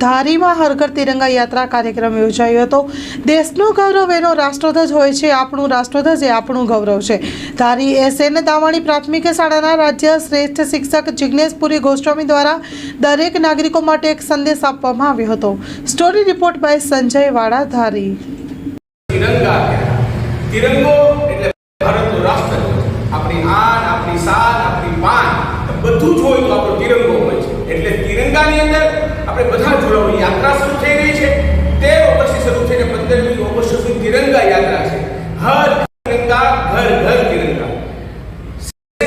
ધારીમાં હરઘર તિરંગા યાત્રા કાર્યક્રમ યોજાયો હતો. દેશનું ગૌરવ એનો રાષ્ટ્રધ્વજ હોય છે, આપણું રાષ્ટ્રધ્વજ એ આપણું ગૌરવ છે. ધારી એસ એન દાવાણી પ્રાથમિક શાળાના રાજ્ય શ્રેષ્ઠ શિક્ષક જિજ્ઞેશપુરી ગોસ્વામી દ્વારા દરેક નાગરિકો માટે એક સંદેશ આપવામાં આવ્યો હતો. સ્ટોરી રિપોર્ટ બાય સંજય વાડા ધારી. બધું જ હોય તો આપણો તિરંગો હોય છે. એટલે તિરંગાની અંદર આપણે બધા તિરંગા યાત્રા છે. હર તિરંગા, ઘર ઘર તિરંગા.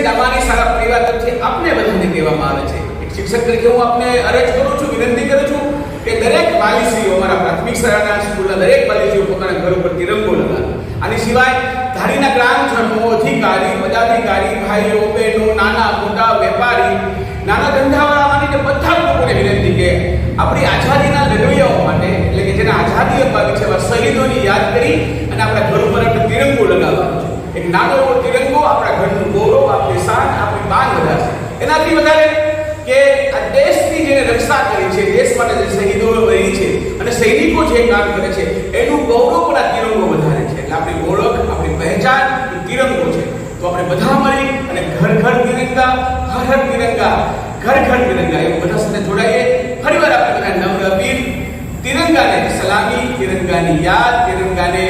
દામાની સારા પરિવાર તરફથી આપને બધાને કહેવામાં આવે છે. એક શિક્ષક તરીકે હું આપને અરજ કરું છું, વિનંતી કરું છું કે દરેક વાલીશ્રીઓ અમારા પ્રાથમિક શાળાના સ્કૂલના દરેક વાલીશ્રીઓ પોતાના ઘર ઉપર તિરંગો લગાવે. આની સિવાય ધારીના ગ્રામજનો અધિકારી પદાધિકારી, ભાઈઓ બહેનો નાના મોટા વેપારી નાના ધંધાવાળા માંડીને બધા જ લોકોને વિનંતી કે આપણી આઝાદીના લડવૈયાઓ માટે એટલે કે જેને આઝાદી અપાવી છે એવા શહીદોની યાદ કરી અને આપણા ઘર ઉપર આપણે તિરંગો લગાવવાનો છે એક નાનો એવો તિરંગો આપણા ઘરનું ગૌરવ, આપણી શાન આપણી માન વધારશે એનાથી વધારે કે આ દેશની જેને રક્ષા કરી છે, દેશ માટે જે શહીદો રહી છે અને સૈનિકો જે કામ કરે છે, એનું ગૌરવ પણ આ તિરંગો વધારે છે. એટલે આપણી ઓળખ, આપણી પહેચાન તિરંગો છે. તો આપણે બધા મળી અને ઘર ઘર તિરંગા હર હર તિરંગા, ઘર ઘર તિરંગા એવું બધા સાથે જોડાઈએ. ફરીવાર આપણે બધા નવ અપીલ તિરંગાને સલામી, તિરંગાની યાદ, તિરંગાને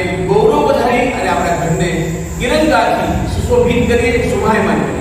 ગૌરવ વધારી અને આપણા ઘરને